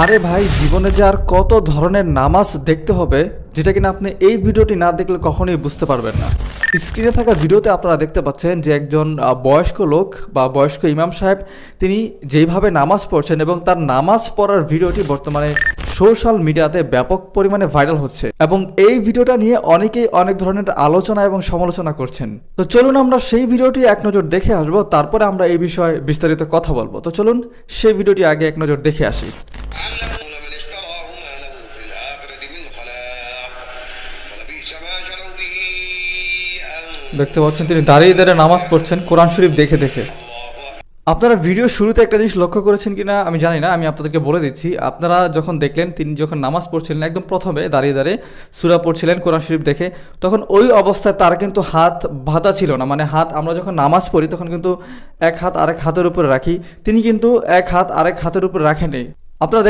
আরে ভাই, জীবনে যে আর কত ধরনের নামাজ দেখতে হবে, যেটা কিনা আপনি এই ভিডিওটি না দেখলে কখনোই বুঝতে পারবেন না। স্ক্রিনে থাকা ভিডিওতে আপনারা দেখতে পাচ্ছেন যে একজন বয়স্ক লোক বা বয়স্ক ইমাম সাহেব, তিনি যেইভাবে নামাজ পড়ছেন এবং তার নামাজ পড়ার ভিডিওটি বর্তমানে সোশ্যাল মিডিয়াতে ব্যাপক পরিমাণে ভাইরাল হচ্ছে এবং এই ভিডিওটা নিয়ে অনেকেই অনেক ধরনের আলোচনা এবং সমালোচনা করছেন। তো চলুন আমরা সেই ভিডিওটি এক নজর দেখে আসব, তারপরে আমরা এই বিষয়ে বিস্তারিত কথা বলব। তো চলুন সেই ভিডিওটি আগে এক নজর দেখে আসি। দেখতে পাচ্ছেন, তিনি দাঁড়িয়ে দাঁড়িয়ে নামাজ পড়ছেন, কোরআন শরীফ দেখে দেখে। আপনারা ভিডিও শুরুতে একটা জিনিস লক্ষ্য করেছেন কিনা আমি জানি না, আমি আপনাদেরকে বলে দিচ্ছি। আপনারা যখন দেখলেন, তিনি যখন নামাজ পড়ছিলেন, একদম প্রথমে দাঁড়িয়ে দাঁড়িয়ে সুরা পড়ছিলেন, কোরআন শরীফ দেখে, তখন ওই অবস্থায় তার কিন্তু হাত ভাতা ছিল না। মানে হাত, আমরা যখন নামাজ পড়ি, তখন কিন্তু এক হাত আরেক হাতের উপরে রাখি। তিনি কিন্তু এক হাত আরেক হাতের উপরে রাখেনি আপনারা